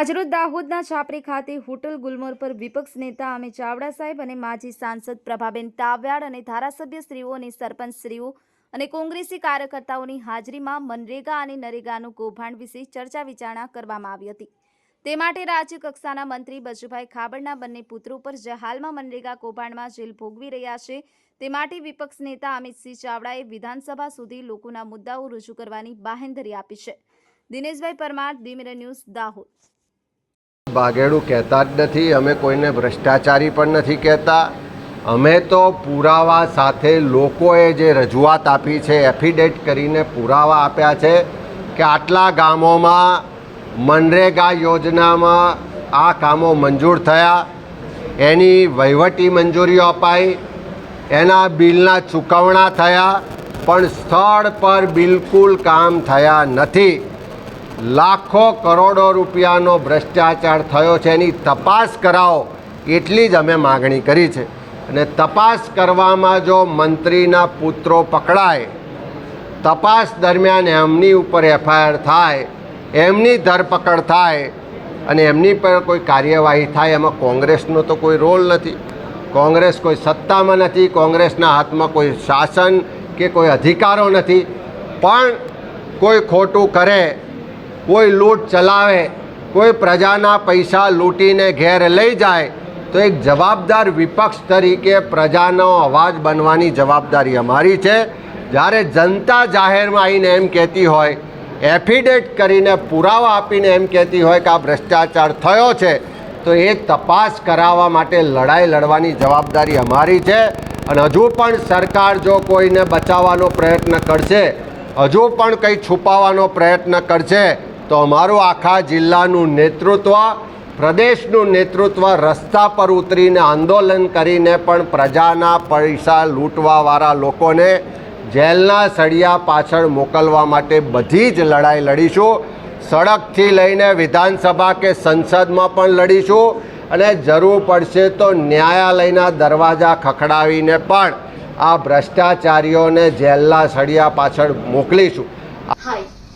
આજરોજ દાહોદના છાપરી ખાતે હોટલ ગુલમોર પર વિપક્ષ નેતા અમિત ચાવડા સાહેબ અને માજી સાંસદ પ્રભાબેન તાવ્યાડ અને ધારાસભ્ય શ્રીઓ અને સરપંચ શ્રીઓ અને કોંગ્રેસી કાર્યકર્તાઓની હાજરીમાં મનરેગા અને નરેગાનું કૌભાંડ વિશે ચર્ચા વિચારણા કરવામાં આવી હતી. તે માટે રાજ્ય કક્ષાના મંત્રી બચુભાઈ ખાબડના બંને પુત્રો પર જે હાલમાં મનરેગા કૌભાંડમાં જેલ ભોગવી રહ્યા છે. તે માટે વિપક્ષ નેતા અમિતસિંહ ચાવડાએ વિધાનસભા સુધી લોકોના મુદ્દાઓ રજૂ કરવાની બાહેંધરી આપી છે. દિનેશભાઈ પરમાર દિમિર ન્યૂઝ દાહોદ. બાગેડું કહેતા જ નથી, અમે કોઈને ભ્રષ્ટાચારી પણ નથી કહેતા. અમે તો પુરાવા સાથે લોકોએ જે રજૂઆત આપી છે એફિડેટ કરીને પુરાવા આપ્યા છે કે આટલા ગામોમાં મનરેગા યોજનામાં આ કામો મંજૂર થયા, એની વહીવટી મંજૂરીઓ અપાઈ, એના બિલના ચૂકવણા થયા, પણ સ્થળ પર બિલકુલ કામ થયા નથી. લાખો કરોડો રૂપિયાનો ભ્રષ્ટાચાર થયો છે. એની તપાસ કરાવો. એટલી જ અમે માગણી કરી છે. અને તપાસ કરવામાં જો મંત્રીના પુત્રો પકડાય, તપાસ દરમિયાન એમની ઉપર એફઆઈઆર થાય, એમની ધરપકડ થાય, અને એમની પર કોઈ કાર્યવાહી થાય, એમાં કોંગ્રેસનો તો કોઈ રોલ નથી. કોંગ્રેસ કોઈ સત્તામાં નથી, કોંગ્રેસના હાથમાં કોઈ શાસન કે કોઈ અધિકારો નથી. પણ કોઈ ખોટું કરે કોઈ લૂંટ ચલાવે, કોઈ પ્રજાના પૈસા લૂંટીને ઘેર લઈ જાય, તો એક જવાબદાર વિપક્ષ તરીકે પ્રજાનો અવાજ બનવાની જવાબદારી અમારી છે. જ્યારે જનતા જાહેરમાં આવીને એમ કહેતી હોય એફિડેટ કરીને પુરાવા આપીને એમ કહેતી હોય કે આ ભ્રષ્ટાચાર થયો છે, તો એ તપાસ કરાવવા માટે લડાઈ લડવાની જવાબદારી અમારી છે. અને હજુ પણ સરકાર જો કોઈને બચાવવાનો પ્રયત્ન કરશે, હજુ પણ કંઈ છુપાવવાનો પ્રયત્ન કરશે તો અમારું આખા જિલ્લાનું નેતૃત્વ, પ્રદેશનું નેતૃત્વ રસ્તા પર ઉતરીને આંદોલન કરીને પણ પ્રજાના પૈસા લૂંટવાવાળા લોકોને જેલના સળિયા પાછળ મોકલવા માટે બધી જ લડાઈ લડીશું. સડકથી લઈને વિધાનસભા કે સંસદમાં પણ લડીશું અને જરૂર પડશે તો ન્યાયાલયના દરવાજા ખખડાવીને પણ આ ભ્રષ્ટાચારીઓને જેલના સળિયા પાછળ મોકલીશું.